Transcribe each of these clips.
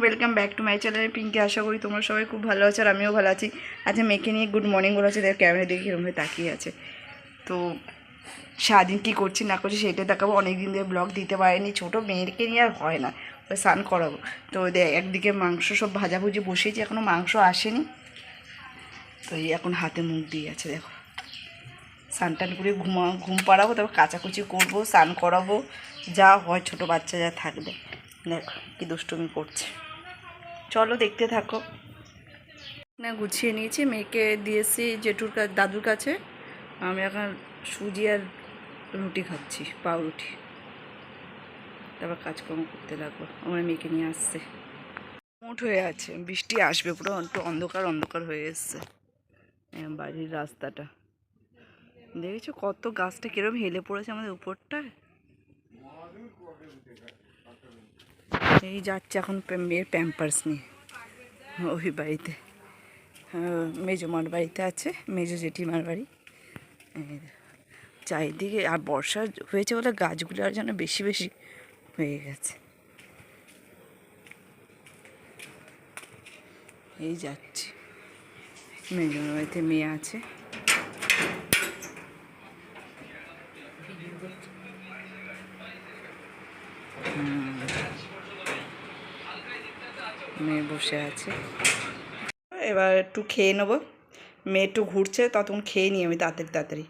Welcome back to my channel Pinky, আশা করি তোমরা সবাই খুব ভালো আছো আর আমিও ভালো আছি। আচ্ছা মেয়েকে নিয়ে গুড মর্নিং বলে আছে ক্যামেরা দেখে এরকমভাবে তাকিয়ে আছে। তো সারাদিন কী করছি না করছি সেটা দেখাবো। অনেক দিন ধরে ব্লগ দিতে পারেনি, ছোটো মেয়েকে নিয়ে আর হয় না। ওই স্নান করাবো। তো একদিকে মাংস সব ভাজাভুজি বসিয়েছি এখনও মাংস আসেনি। তো এই এখন হাতে মুখ দিয়ে আছে, দেখো। স্নান টান করে ঘুমা ঘুম পাড়াবো, তারপর কাচাকুচি করব, স্নান করাবো। যা হয়, ছোটো বাচ্চা যা থাকবে। দেখো কি দুষ্টুমি করছে। চলো দেখতে থাকো। না, গুছিয়ে নিয়েছি। মেয়েকে দিয়েছি জেঠুর দাদুর কাছে। আমি এখন সুজি আর রুটি খাচ্ছি, পাউরুটি। তারপর কাজকর্ম করতে লাগবো। আমার মেয়েকে নিয়ে আসছে। মোট হয়ে আছে। বৃষ্টি আসবে পুরো, একটু অন্ধকার অন্ধকার হয়ে এসছে। বাড়ির রাস্তাটা। দেখেছ কত গাছটা কিরম হেলে পড়েছে আমাদের উপরটায়? এই যাচ্ছে এখন মেয়ের প্যাম্পার্স নিয়ে। ওই বাড়িতে। মেজমার বাড়িতে আছে, মেজো জেঠিমার বাড়ি। চারিদিকে আর বর্ষা হয়েছে বলে গাছগুলো আর যেন বেশি বেশি হয়ে গেছে। এই যাচ্ছি। মেজমার বাড়িতে মেয়ে আছে। মেয়ে বসে আছে। এবার একটু খেয়ে নেব। মেয়ে একটু ঘুরছে ততক্ষণ খেয়ে নিই আমি তাড়াতাড়ি তাড়াতাড়ি।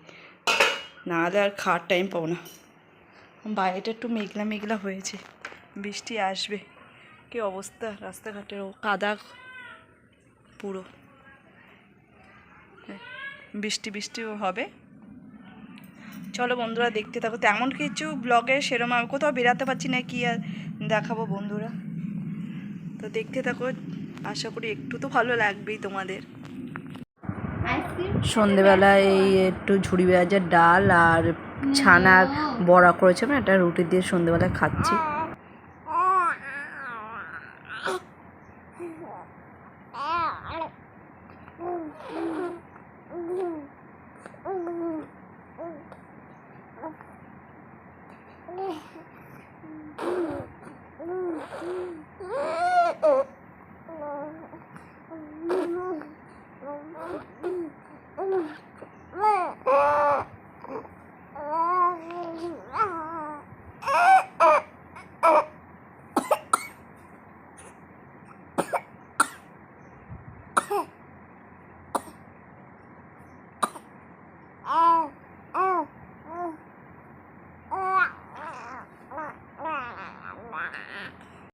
না হলে আর খাওয়ার টাইম পাবো না। বাইরেটা একটু মেঘলা মেঘলা হয়েছে। বৃষ্টি আসবে। কি অবস্থা? রাস্তাঘাটের ও কাদা পুরো। হ্যাঁ, বৃষ্টি বৃষ্টিও হবে। চলো বন্ধুরা দেখতে থাকো। তেমন কিছু ব্লগে সেরকম আমি কোথাও বেরাতে পারছি না কি আর দেখাবো বন্ধুরা। তো দেখতে থাকো, আশা করি একটু তো ভালো লাগবেই তোমাদের। সন্ধেবেলা এই একটু ঝুড়ি বেড়াজের ডাল আর ছানার বড়া করেছে মানে একটা রুটি দিয়ে সন্ধেবেলা খাচ্ছি।